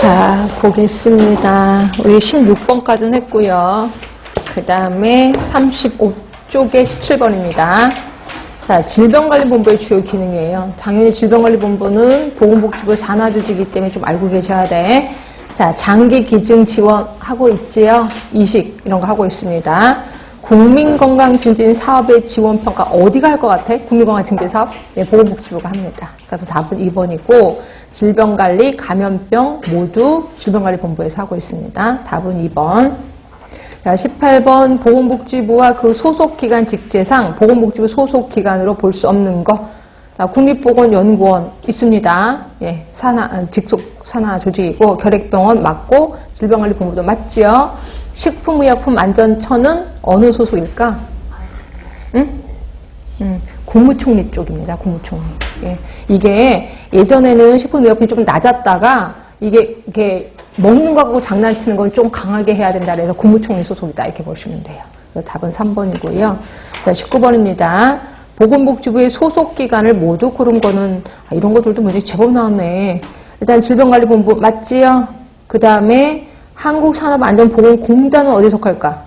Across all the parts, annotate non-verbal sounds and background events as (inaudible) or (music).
자, 보겠습니다. 우리 16번까지는 했고요. 그 다음에 35쪽에 17번입니다. 자, 질병관리본부의 주요 기능이에요. 당연히 질병관리본부는 보건복지부 산하조직이기 때문에 좀 알고 계셔야 돼. 자, 장기 기증 지원하고 있지요. 이식 이런 거 하고 있습니다. 국민건강증진 사업의 지원 평가 어디가 할 것 같아? 국민건강증진 사업? 네, 보건복지부가 합니다. 그래서 답은 2번이고 질병관리, 감염병 모두 질병관리본부에서 하고 있습니다. 답은 2번. 자, 18번 보건복지부와 그 소속기관 직제상 보건복지부 소속기관으로 볼 수 없는 거 자, 국립보건연구원 있습니다. 예, 산하, 아, 직속 산하 조직이고 결핵병원 맞고 질병관리본부도 맞지요. 식품의약품안전처는 어느 소속일까? 응? 음, 국무총리 쪽입니다. 국무총리. 예. 이게 예전에는 식품의약품이 좀 낮았다가 이게 이게 먹는 거하고 장난치는 건좀 강하게 해야 된다 그래서 국무총리 소속이다 이렇게 보시면 돼요. 답은 3번이고요. 자, 19번입니다. 보건복지부의 소속기관을 모두 고른 거는 아, 이런 것들도 문제 제법 나왔네. 일단 질병관리본부 맞지요? 그 다음에 한국산업안전보건공단은 어디에 속할까?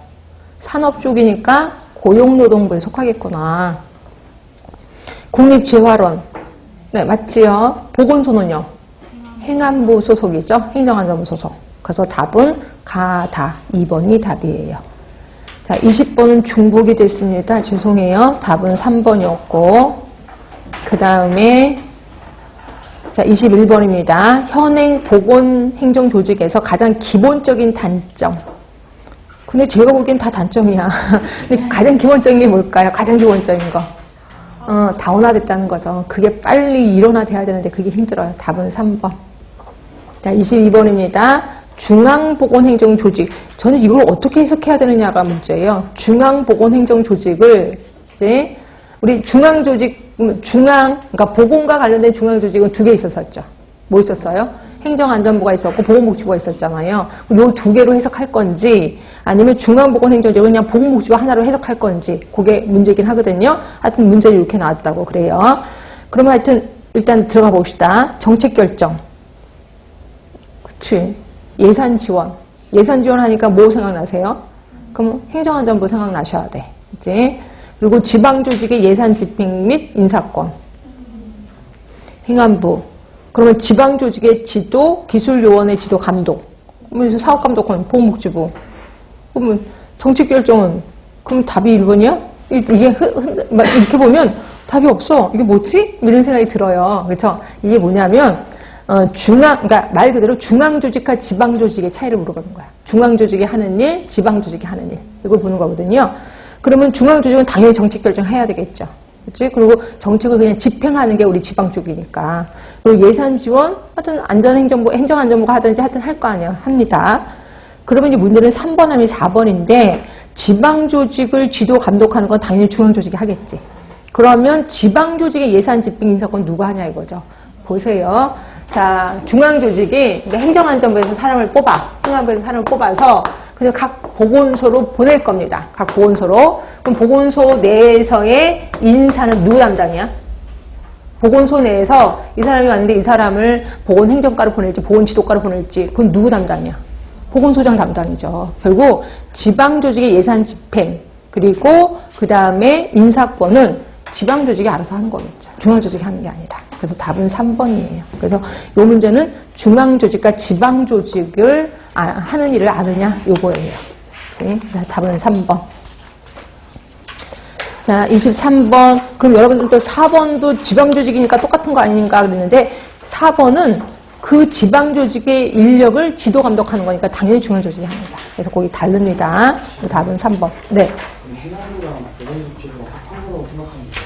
산업 쪽이니까 고용노동부에 속하겠구나. 국립재활원. 네, 맞지요? 보건소는요? 행안부 소속이죠? 행정안전부 소속. 그래서 답은 가다. 2번이 답이에요. 자, 20번은 중복이 됐습니다. 죄송해요. 답은 3번이었고. 그 다음에 자, 21번입니다. 현행 보건행정조직에서 가장 기본적인 단점. 근데 제가 보기엔 다 단점이야. (laughs) 근데 가장 기본적인 게 뭘까요? 가장 기본적인 거. 어, 다운화됐다는 거죠. 그게 빨리 일어나돼야 되는데 그게 힘들어요. 답은 3번. 자, 22번입니다. 중앙보건행정조직. 저는 이걸 어떻게 해석해야 되느냐가 문제예요. 중앙보건행정조직을 이제 우리 중앙조직, 중앙, 그러니까 보건과 관련된 중앙 조직은 두 개 있었었죠. 뭐 있었어요? 행정안전부가 있었고 보건복지부가 있었잖아요. 요 두 개로 해석할 건지 아니면 중앙보건행정조직을 그냥 보건복지부 하나로 해석할 건지 그게 문제긴 하거든요. 하여튼 문제를 이렇게 나왔다고 그래요. 그러면 하여튼 일단 들어가 봅시다. 정책 결정. 그치. 예산 지원. 예산 지원하니까 뭐 생각나세요? 그럼 행정안전부 생각나셔야 돼. 이제 그리고 지방조직의 예산 집행 및 인사권. 행안부. 그러면 지방조직의 지도, 기술요원의 지도 감독. 그러면 사업감독권, 보건복지부. 그러면 정책결정은 그럼 답이 1번이야? 이게 막 이렇게 보면 답이 없어. 이게 뭐지? 이런 생각이 들어요. 그렇죠? 이게 뭐냐면 어, 중앙, 그러니까 말 그대로 중앙조직과 지방조직의 차이를 물어보는 거야. 중앙조직이 하는 일, 지방조직이 하는 일. 이걸 보는 거거든요. 그러면 중앙조직은 당연히 정책 결정해야 되겠죠. 그렇지? 그리고 정책을 그냥 집행하는 게 우리 지방 쪽이니까. 그리고 예산 지원, 하여튼 안전행정부, 행정안전부가 하든지 하여튼 할 거 아니야. 합니다. 그러면 이제 문제는 3번 아니면 4번인데, 지방 조직을 지도 감독하는 건 당연히 중앙 조직이 하겠지. 그러면 지방 조직의 예산 집행 인사권 누가 하냐 이거죠. 보세요. 자, 중앙 조직이 그러니까 행정안전부에서 사람을 뽑아. 행안부에서 사람을 뽑아서 그래서 각 보건소로 보낼 겁니다. 각 보건소로. 그럼 보건소 내에서의 인사는 누구 담당이야? 보건소 내에서 이 사람이 왔는데 이 사람을 보건행정과로 보낼지 보건지도과로 보낼지 그건 누구 담당이야? 보건소장 담당이죠. 결국 지방조직의 예산 집행 그리고 그 다음에 인사권은 지방조직이 알아서 하는 거겠죠. 중앙조직이 하는 게 아니라. 그래서 답은 3번이에요. 그래서 이 문제는 중앙조직과 지방조직을 아, 하는 일을 아느냐 요거예요. 그치? 답은 3번. 자, 23번. 그럼 여러분들도 4번도 지방조직이니까 똑같은 거 아닌가 그랬는데 4번은 그 지방조직의 인력을 지도 감독하는 거니까 당연히 중앙조직이 합니다. 그래서 거기 다릅니다. 답은 3번. 네.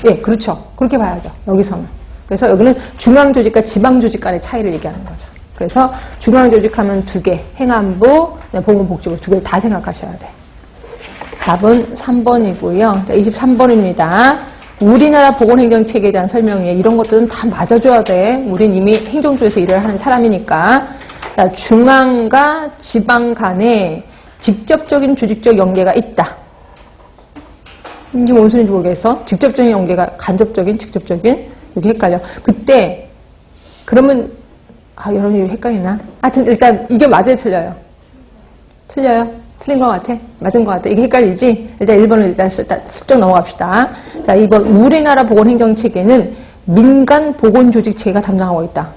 예, 그렇죠. 그렇게 봐야죠. 여기서는. 그래서 여기는 중앙조직과 지방조직 간의 차이를 얘기하는 거죠. 그래서 중앙조직하면 두 개, 행안부, 네, 보건복지부 두 개 다 생각하셔야 돼. 답은 3번이고요. 23번입니다. 우리나라 보건행정체계에 대한 설명이에요. 이런 것들은 다 맞아줘야 돼. 우린 이미 행정조에서 일을 하는 사람이니까. 자, 중앙과 지방 간에 직접적인 조직적 연계가 있다. 이게 뭔 소리인지 모르겠어. 직접적인 연계가 간접적인, 직접적인 이렇게 헷갈려. 그때 그러면 아, 여러분이 헷갈리나? 하여튼 일단 이게 맞아요, 틀려요? 틀려요? 틀린 것 같아? 맞은 것 같아? 이게 헷갈리지? 일단 1번을 일단 슬쩍 넘어갑시다. 자, 2번. 우리나라 보건행정체계는 민간 보건조직 체계가 담당하고 있다.